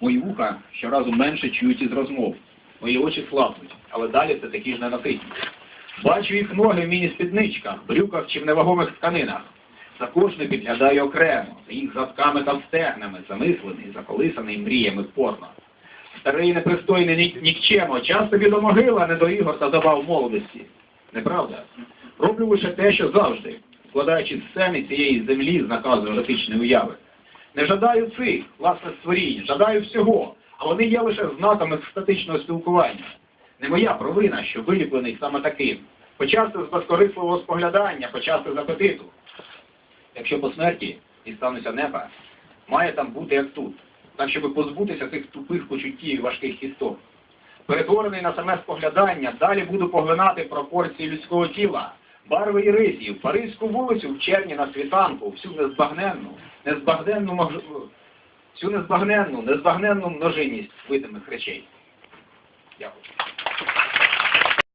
Мої вуха щоразу менше чують із розмов. Мої очі слабнуть, але далі це такі ж ненаситні. Бачу їх ноги в міні-спідничках, брюках чи в невагомих тканинах. За кожним підглядаю окремо, за їх задками та стегнами, замислений, заколисаний мріями порно. Старий непристойний нік- нікчемо, час тобі до могила, не до ігор та забав молодості. Неправда? Роблю лише те, що завжди, складаючи сцени цієї землі з наказу еротичної уяви. Не жадаю цих, власне, створінь, жадаю всього, а вони є лише знаками статичного спілкування. Не моя провина, що виліплений саме таким. Почасти з безкорисливого споглядання, почасти з апетиту. Якщо по смерті дістануся неба, має там бути як тут, так щоб позбутися цих тупих почуттів і важких істот. Перетворений на саме споглядання, далі буду поглинати пропорції людського тіла, барви і рисів, Паризьку вулицю в червні на світанку, всю незбагненну, незбагненну мож... всю незбагненну, незбагненну множинність видимих речей. Дякую.